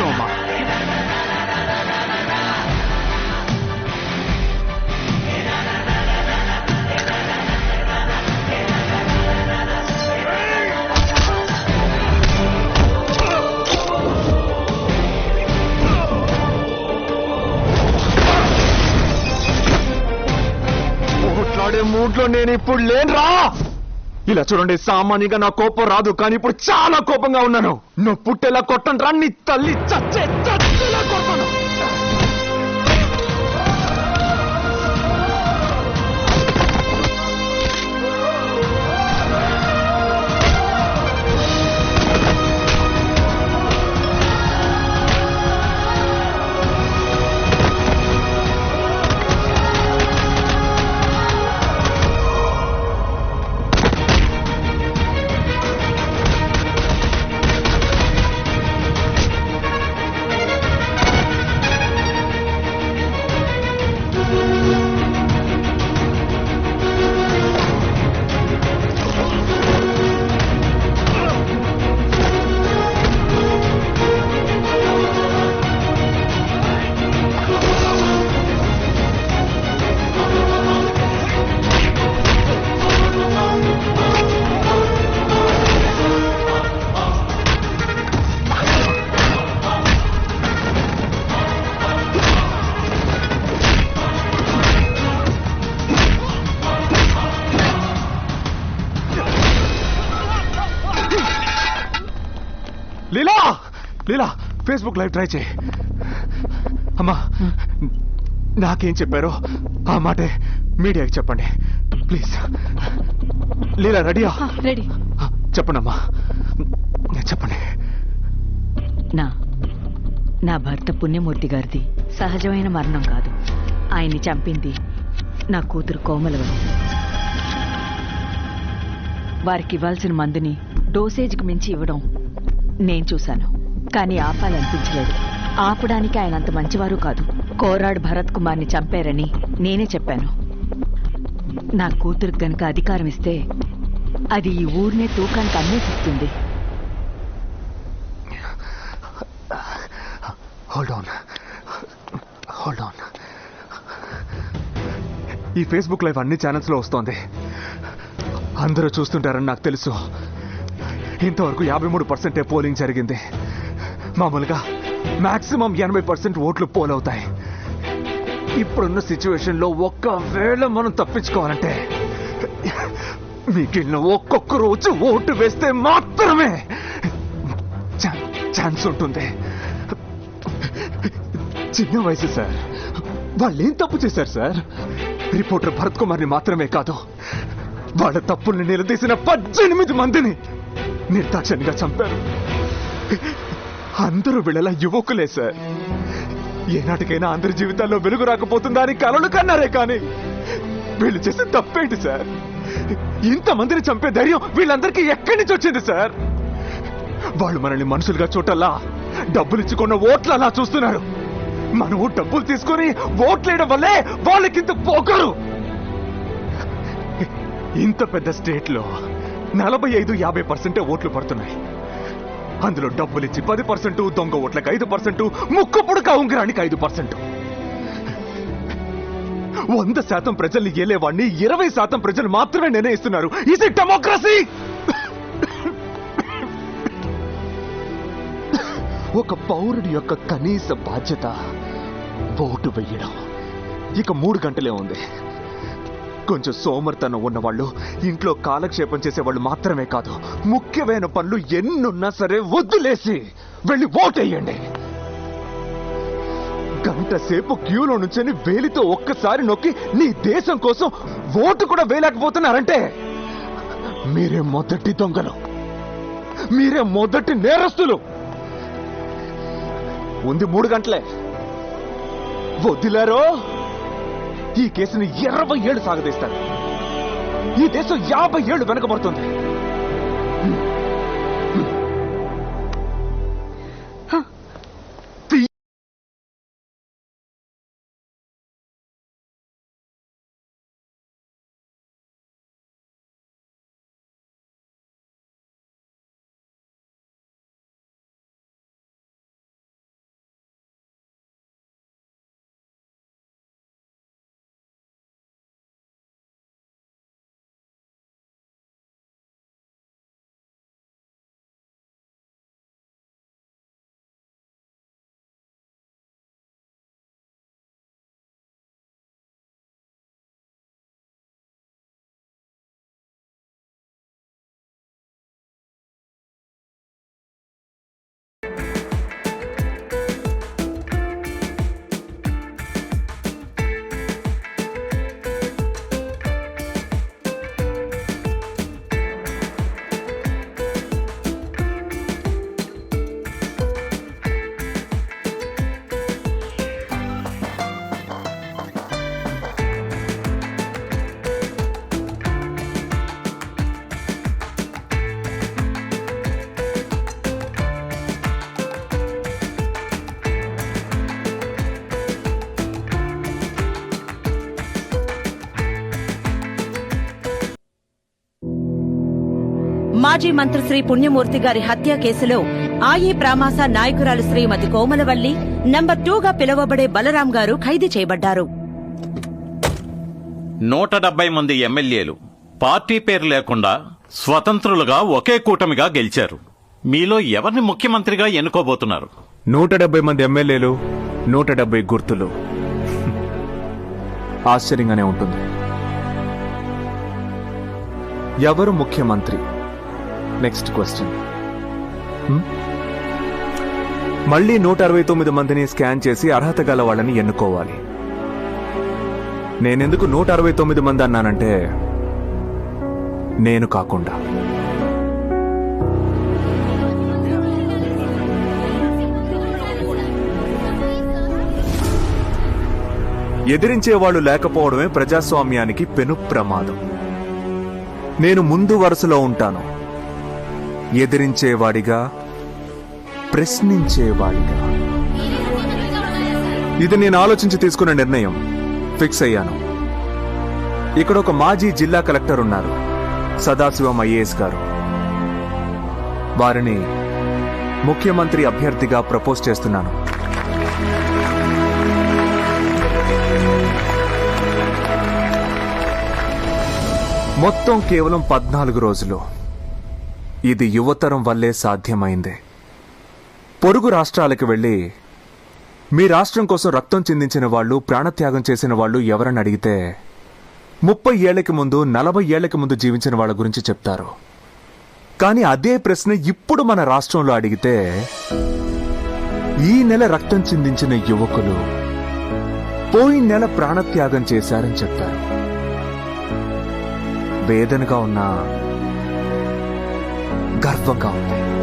నిమిషం అమ్మా ఓట్లాడే మూడ్లో నేను ఇప్పుడు లేనురా! ఇలా చూడండి సామాన్యంగా నా కోపం రాదు కానీ ఇప్పుడు చాలా కోపంగా ఉన్నాను. నువ్వు పుట్టేలా కొట్టండి రా నీ తల్లి చచ్చే చచ్చే. Leela! Leela Facebook live try చేయి. అమ్మా నాకేం చెప్పారో ఆ మాటే మీడియాకి చెప్పండి. ప్లీజ్. లీలా రెడీయా? రెడీ. చెప్పండి అమ్మా చెప్పండి. నా నా భర్త పుణ్యమూర్తి గారిది సహజమైన మరణం కాదు. ఆయన్ని చంపింది నా కూతురు కోమలవతి. వారికి ఇవ్వాల్సిన మందుని డోసేజ్కి మించి ఇవ్వడం నేను చూశాను. కానీ ఆపాలనిపించలేదు. ఆపడానికి ఆయన అంత మంచివారు కాదు. కోరాడు భరత్ కుమార్ని చంపారని నేనే చెప్పాను. నా కూతురికి గనుక అధికారం ఇస్తే అది ఈ ఊరినే తూకానికి అన్వేషిస్తుంది హోల్డ్ ఆన్ హోల్డ్ ఆన్ ఈ ఫేస్బుక్ లైవ్ అన్ని ఛానల్స్లో వస్తోంది. అందరూ చూస్తుంటారని నాకు తెలుసు. ఇంతవరకు యాభై మూడు పర్సెంటే పోలింగ్ జరిగింది. మామూలుగా మాక్సిమం ఎనభై పర్సెంట్ ఓట్లు పోల్ అవుతాయి ఇప్పుడున్న సిచ్యువేషన్లో ఒక్కవేళ మనం తప్పించుకోవాలంటే మిగిలిన ఒక్కొక్క రోజు ఓటు వేస్తే మాత్రమే ఛాన్స్ ఉంటుంది చిన్న వయసు సార్. వాళ్ళు ఏం తప్పు చేశారు సార్? రిపోర్టర్ భరత్ కుమార్ని మాత్రమే కాదు వాళ్ళ తప్పుల్ని నిలదీసిన పద్దెనిమిది మందిని నిర్దాక్షణ్యంగా చంపారు. అందరూ వీళ్ళలా యువకులే సార్. ఏనాటికైనా అందరి జీవితాల్లో వెలుగు రాకపోతుందా అని కలలు కన్నారే కానీ వీళ్ళు చేసిన తప్పేంటి సార్? ఇంతమందిని చంపే ధైర్యం వీళ్ళందరికీ ఎక్కడి నుంచి వచ్చింది సార్? వాళ్ళు మనల్ని మనుషులుగా చూడల్లా డబ్బులు ఇచ్చుకున్న ఓట్లు అలా చూస్తున్నారు. మనము డబ్బులు తీసుకొని ఓట్లేయడం వల్లే వాళ్ళకింత పోకరు. ఇంత పెద్ద స్టేట్లో నలభై ఐదు యాభై పర్సెంటే ఓట్లు పడుతున్నాయి. అందులో డబ్బులు ఇచ్చి పది పర్సెంట్ దొంగ ఓట్లకు ఐదు పర్సెంట్ ముక్కు పుడక ఉంగరానికి ఐదు పర్సెంట్. వంద శాతం ప్రజల్ని ఏలేవాడిని ఇరవై శాతం ప్రజలు మాత్రమే నిర్ణయిస్తున్నారు. ఇది డెమోక్రసీ ఒక పౌరుడి యొక్క కనీస బాధ్యత ఓటు వెయ్యడం ఇక మూడు గంటలే ఉంది. కొంచెం సోమర్తనం ఉన్నవాళ్ళు ఇంట్లో కాలక్షేపం చేసేవాళ్ళు మాత్రమే కాదు ముఖ్యమైన పనులు ఎన్నున్నా సరే వద్దులేసి వెళ్ళి ఓటేయండి. గంట సేపు క్యూలో నుంచొని వేలితో ఒక్కసారి నొక్కి నీ దేశం కోసం ఓటు కూడా వేయలేకపోతున్నారంటే మీరే మొదటి దొంగలు. మీరే మొదటి నేరస్తులు. ఉంది మూడు గంటలే. వదిలారో ఈ కేసుని ఇరవై ఏళ్ళు సాగదీస్తారు ఈ దేశం యాభై ఏళ్ళు వెనకబడుతుంది. మాజీ మంత్రి శ్రీ పుణ్యమూర్తి గారి హత్య కేసులో ఆయి ప్రామాస నాయకురాలు శ్రీమతి కోమలవల్లి నంబర్ టూగా పిలువబడే బలరాం గారు ఖైదు చేయబడ్డారు. నూట డెబ్బై మంది ఎమ్మెల్యేలు పార్టీ పేరు లేకుండా స్వతంత్రులుగా ఒకే కూటమిగా గెలిచారు. మీలో ఎవరిని ముఖ్యమంత్రిగా ఎన్నుకోబోతున్నారు? నూట డెబ్బై మంది ఎమ్మెల్యేలు నూట డెబ్బై గుర్తులు. ఆశ్చర్యంగానే ఉంటుంది. ఎవరు ముఖ్యమంత్రి? Next question hmm? మళ్ళీ నూట అరవై తొమ్మిది మందిని స్కాన్ చేసి అర్హత గల వాళ్ళని ఎన్నుకోవాలి. నేనెందుకు నూట అరవై తొమ్మిది మంది అన్నానంటే నేను కాకుండా. ఎదిరించేవాళ్ళు లేకపోవడమే ప్రజాస్వామ్యానికి పెను ప్రమాదం. నేను ముందు వరుసలో ఉంటాను. ఎదిరించేవాడిగా ప్రశ్నించేవాడిగా. ఇది నేను ఆలోచించి తీసుకున్న నిర్ణయం. ఫిక్స్ అయ్యాను. ఇక్కడ ఒక మాజీ జిల్లా కలెక్టర్ ఉన్నారు. సదాశివం ఐఏఎస్ గారు. వారిని ముఖ్యమంత్రి అభ్యర్థిగా ప్రపోజ్ చేస్తున్నాను. మొత్తం కేవలం పద్నాలుగు రోజులు. ఇది యువతరం వల్లే సాధ్యమైంది. పొరుగు రాష్ట్రాలకు వెళ్ళి మీ రాష్ట్రం కోసం రక్తం చిందించిన వాళ్ళు ప్రాణత్యాగం చేసిన వాళ్ళు ఎవరని అడిగితే ముప్పై ఏళ్ళకి ముందు నలభై ఏళ్ళకి ముందు జీవించిన వాళ్ళ గురించి చెప్తారు. కానీ అదే ప్రశ్న ఇప్పుడు మన రాష్ట్రంలో అడిగితే ఈ నెల రక్తం చిందించిన యువకులు పోయిన నెల ప్రాణత్యాగం చేశారని చెప్తారు. వేదనగా ఉన్నా गर्व गाउँदै